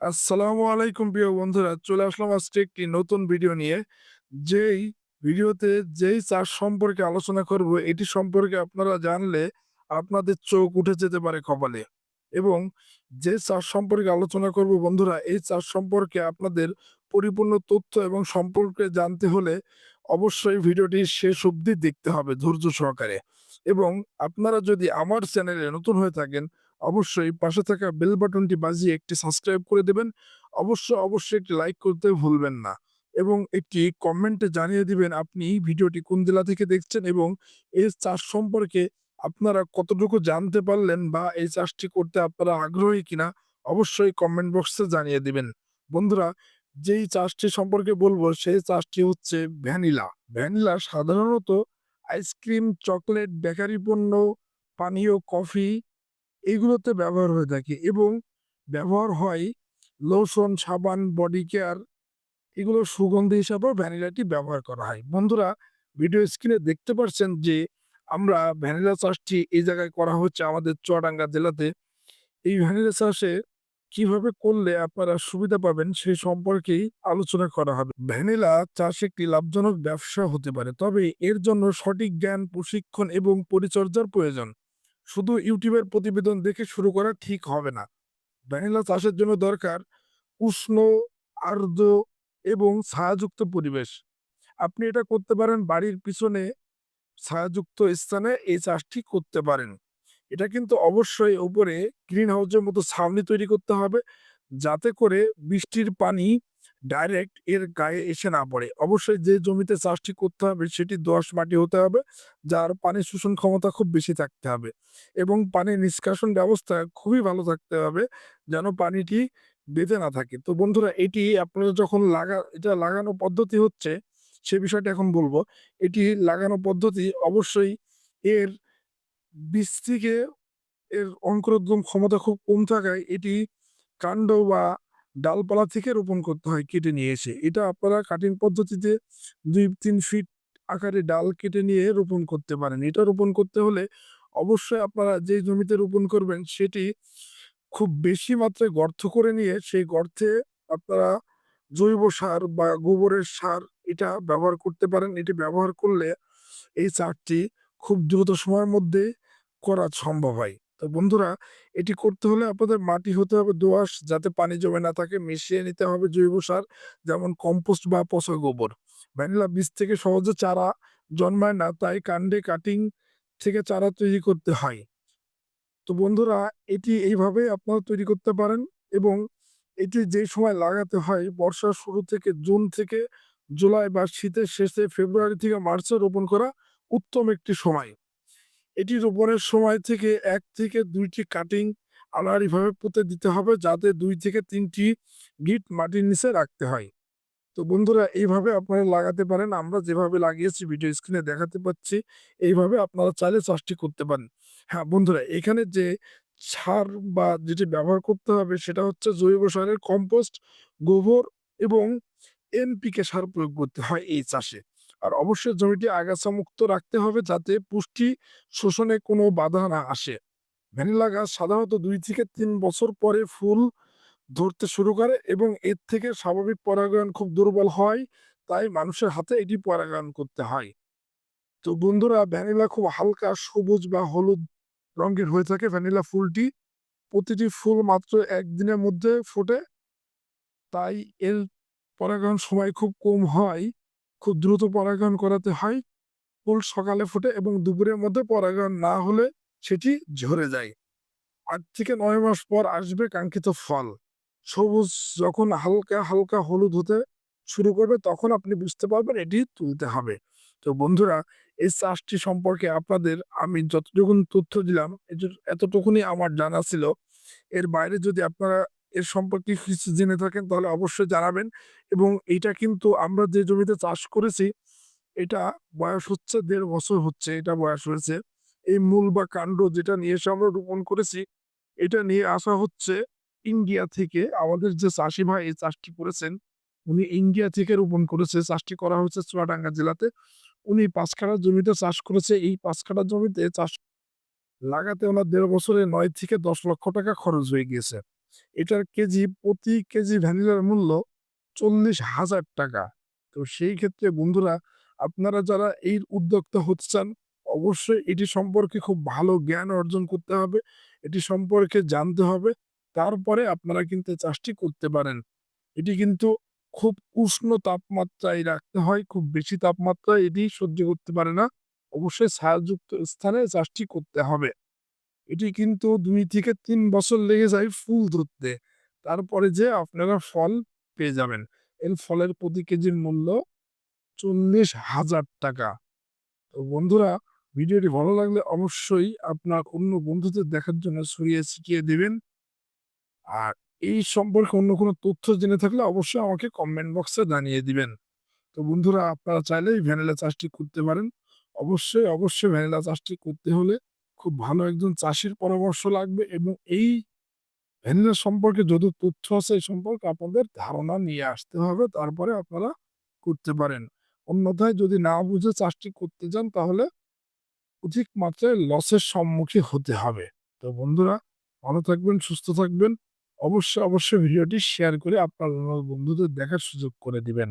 আসসালামু আলাইকুম প্রিয় বন্ধুরা, চলে আসলাম আজকে একটি নতুন ভিডিও নিয়ে। যেই ভিডিওতে যেই চাষ সম্পর্কে আলোচনা করব, এটি সম্পর্কে আপনারা জানলে আপনাদের চোখ উঠে যেতে পারে কপালে। এবং যে চাষ সম্পর্কে আলোচনা করব বন্ধুরা, এই চাষ সম্পর্কে আপনাদের পরিপূর্ণ তথ্য এবং সম্পর্কে জানতে হলে অবশ্যই ভিডিওটি শেষ অবধি দেখতে হবে ধৈর্য সহকারে। এবং আপনারা যদি আমার চ্যানেলে নতুন হয়ে থাকেন অবশ্যই পাশে থাকা বেল বাটনটি বাজিয়ে একটি সাবস্ক্রাইব করে দেবেন। অবশ্য, অবশ্যই একটি লাইক করতে ভুলবেন না এবং একটি কমেন্টে জানিয়ে দিবেন আপনি ভিডিওটি কোন জেলা থেকে দেখছেন এবং এই চাষ সম্পর্কে আপনারা কতটুকু জানতে পারলেন বা এই চাষটি করতে আপনারা আগ্রহী কিনা অবশ্যই কমেন্ট বক্সে জানিয়ে দিবেন। বন্ধুরা, যেই চাষটি সম্পর্কে বলব সেই চাষটি হচ্ছে ভ্যানিলা। ভ্যানিলা সাধারণত আইসক্রিম, চকলেট, বেকারি পণ্য, পানীয় কফি এগুলোতে ব্যবহার হয়ে থাকে এবং ব্যবহার হয় লোশন সাবান বডি কেয়ার এগুলো সুগন্ধি হিসাবেও ভ্যানিলাটি ব্যবহার করা হয়। বন্ধুরা ভিডিও স্ক্রিনে দেখতে পাচ্ছেন যে আমরা ভ্যানিলা চাষটি এই জায়গায় করা হচ্ছে আমাদের চুয়াডাঙ্গা জেলাতে। এই ভ্যানিলা চাষে কীভাবে করলে আপনারা সুবিধা পাবেন সেই সম্পর্কেই আলোচনা করা হবে। ভ্যানিলা চাষ একটি লাভজনক ব্যবসা হতে পারে, তবে এর জন্য সঠিক জ্ঞান, প্রশিক্ষণ এবং পরিচর্যার প্রয়োজন। শুধু ইউটিউবের প্রতিবেদন দেখে শুরু করা ঠিক হবে না। ভ্যানিলা চাষের জন্য দরকার উষ্ণ, আর্দ্র এবং ছায়াযুক্ত পরিবেশ। আপনি এটা করতে পারেন বাড়ির পিছনে ছায়াযুক্ত স্থানে এই চাষটি করতে পারেন। এটা কিন্তু অবশ্যই উপরে গ্রিন হাউসের মতো ছাউনি তৈরি করতে হবে, যাতে করে বৃষ্টির পানি ডাইরেক্ট এর গায়ে এসে না পড়ে। অবশ্যই যে জমিতে চাষটি করতে হবে, সেটি দোআঁশ মাটি হতে হবে, যার পানি শোষণ ক্ষমতা খুব বেশি থাকতে হবে এবং পানি নিষ্কাশন ব্যবস্থা খুবই ভালো থাকতে হবে, যেন পানিটি বেঁধে না থাকে। তো বন্ধুরা, এটি আপনারা যখন লাগা, এটা লাগানো পদ্ধতি হচ্ছে, সে বিষয়টা এখন বলব, এটি লাগানো পদ্ধতি অবশ্যই এর বীজ থেকে এর অঙ্কুরোদ্গম ক্ষমতা খুব কম থাকায় এটি কাণ্ড বা ডালপালা থেকে রোপণ করতে হয় কেটে নিয়ে এসে। এটা আপনারা কাটিং পদ্ধতিতে দুই, তিন ফিট আকারে ডাল কেটে নিয়ে রোপণ করতে পারেন। এটা রোপণ করতে হলে অবশ্যই আপনারা যে জমিতে রোপণ করবেন সেটি খুব বেশি মাত্রায় গর্ত করে নিয়ে সেই গর্তে আপনারা জৈব সার বা গোবরের সার এটা ব্যবহার করতে পারেন। এটি ব্যবহার করলে এই চারটি খুব দ্রুত সময়ের মধ্যে করা সম্ভব হয়। তো বন্ধুরা, এটি করতে হলে আপনাদের মাটি হতে হবে দোআঁশ, যাতে পানি জমে না থাকে। মিশিয়ে নিতে হবে জৈব সার, যেমন কম্পোস্ট বা পচা গোবর। ভ্যানিলা বীজ থেকে সহজে চারা জন্মায় না, তাই কাণ্ডে কাটিং থেকে চারা তৈরি করতে হয়। তো বন্ধুরা, এটি এইভাবে আপনারা তৈরি করতে পারেন এবং এটি যে সময় লাগাতে হয়, বর্ষার শুরু থেকে জুন থেকে জুলাই বা শীতের শেষে ফেব্রুয়ারি থেকে মার্চে রোপণ করা উত্তম একটি সময়। এটি রোপণের সময় থেকে এক থেকে দুইটি কাটিং আলাদাভাবে পুঁতে দিতে হবে, যাতে দুই থেকে তিনটি গিট মাটির নিচে রাখতে হয়। তো বন্ধুরা, এইভাবে আপনারা লাগাতে পারেন। আমরা যেভাবে লাগিয়েছি, ভিডিও স্ক্রিনে দেখাতে পাচ্ছি, এইভাবে আপনারা চাইলে চাষটি করতে পারেন। হ্যাঁ বন্ধুরা, এখানে যে সার বা যেটি ব্যবহার করতে হবে, সেটা হচ্ছে জৈব সারের কম্পোস্ট, গোবর এবং এনপিকে সার প্রয়োগ করতে হয় এই চাষে। আর অবশ্যই জমিটি আগাছা মুক্ত রাখতে হবে যাতে পুষ্টি শোষণে কোনো বাধা না আসে। ভ্যানিলা গাছ সাধারণত দুই থেকে তিন বছর পরে ফুল ধরতে শুরু করে এবং এর থেকে স্বাভাবিক পরাগায়ন খুব দুর্বল হয়, তাই মানুষের হাতে এটি পরাগায়ন করতে হয়। তো বন্ধুরা, ভ্যানিলা খুব হালকা, সবুজ বা হলুদ রঙের হয়ে থাকে ভ্যানিলা ফুলটি। প্রতিটি ফুল মাত্র একদিনের মধ্যে ফোটে, তাই এর পরাগায়ন সময় খুব কম হয়। খুব দ্রুত পরাগায়ন করাতে হয়। ফুল সকালে ফোটে এবং দুপুরের মধ্যে পরাগায়ন না হলে সেটি ঝরে যায়। আট থেকে নয় মাস পর আসবে কাঙ্ক্ষিত ফল। সবুজ যখন হালকা হালকা হলুদ হতে শুরু করবে তখন আপনি বুঝতে পারবেন এটি তুলতে হবে। তো বন্ধুরা, এই চাষটি সম্পর্কে আপনাদের আমি যতটুকুন তথ্য দিলাম এত- এতটুকুনি আমার জানা ছিল। এর বাইরে যদি আপনারা এর সম্পর্কে কিছু জেনে থাকেন, তাহলে অবশ্যই জানাবেন। এবং এটা কিন্তু আমরা যে জমিতে চাষ করেছি, এটা বয়স হচ্ছে দেড় বছর হচ্ছে, এটা বয়স হয়েছে। এই মূল বা কাণ্ড যেটা নিয়ে এসে আমরা রোপণ করেছি, এটা নিয়ে আসা হচ্ছে ইন্ডিয়া থেকে। আমাদের যে চাষি ভাই এই চাষটি করেছেন, উনি ইন্ডিয়া থেকে রোপণ করেছে। চাষটি করা হচ্ছে চুয়াডাঙ্গা জেলাতে। উনি পাঁচ কাঠা জমিতে চাষ করেছে। এই পাঁচ কাঠা জমিতে চাষ লাগাতে ওনার দেড় বছরে নয় থেকে দশ লক্ষ টাকা খরচ হয়ে গিয়েছে। এটার কেজি প্রতি কেজি ভ্যানিলার মূল্য ৳৪০,০০০ তো সেই ক্ষেত্রে বন্ধুরা আপনারা যারা এই উদ্যোক্তা হতে চান অবশ্যই এটি সম্পর্কে খুব ভালো জ্ঞান অর্জন করতে হবে। এটি সম্পর্কে জানতে হবে। তারপরে আপনারা কিন্তু চাষটি করতে পারেন। এটি কিন্তু খুব উষ্ণ তাপমাত্রায় রাখতে হয়। খুব বেশি তাপমাত্রায় এটি সহ্য করতে পারে না। অবশ্যই ছায়াযুক্ত স্থানে চাষটি করতে হবে। এটি কিন্তু দুই থেকে তিন বছর লেগে যায় ফুল ধরতে। তারপরে যেয়ে আপনারা ফল পেয়ে যাবেন। এর ফলের প্রতি কেজির মূল্য ৳৪০,০০০ তো বন্ধুরা ভিডিওটি ভালো লাগলে অবশ্যই আপনার অন্য বন্ধুদের দেখার জন্য ছড়িয়ে ছিটিয়ে দেবেন আর এই সম্পর্কে অন্য কোনো তথ্য জেনে থাকলে অবশ্যই আমাকে কমেন্ট বক্সে জানিয়ে দিবেন। তো বন্ধুরা আপনারা চাইলেই ভ্যানিলা চাষটি করতে পারেন। অবশ্যই, অবশ্যই ভ্যানিলা চাষটি করতে হলে খুব ভালো একজন চাষির পরামর্শ লাগবে এবং এই ভ্যানিলা সম্পর্কে যত তথ্য আছে এই সম্পর্কে আপনাদের ধারণা নিয়ে আসতে হবে। তারপরে আপনারা করতে পারেন। অন্যথায় যদি না বুঝে চাষটি করতে যান তাহলে অধিক মাত্রায় লসের সম্মুখীন হতে হবে। তো বন্ধুরা ভালো থাকবেন, সুস্থ থাকবেন। অবশ্যই, অবশ্যই ভিডিওটি শেয়ার করে আপনার বন্ধুদের দেখার সুযোগ করে দিবেন।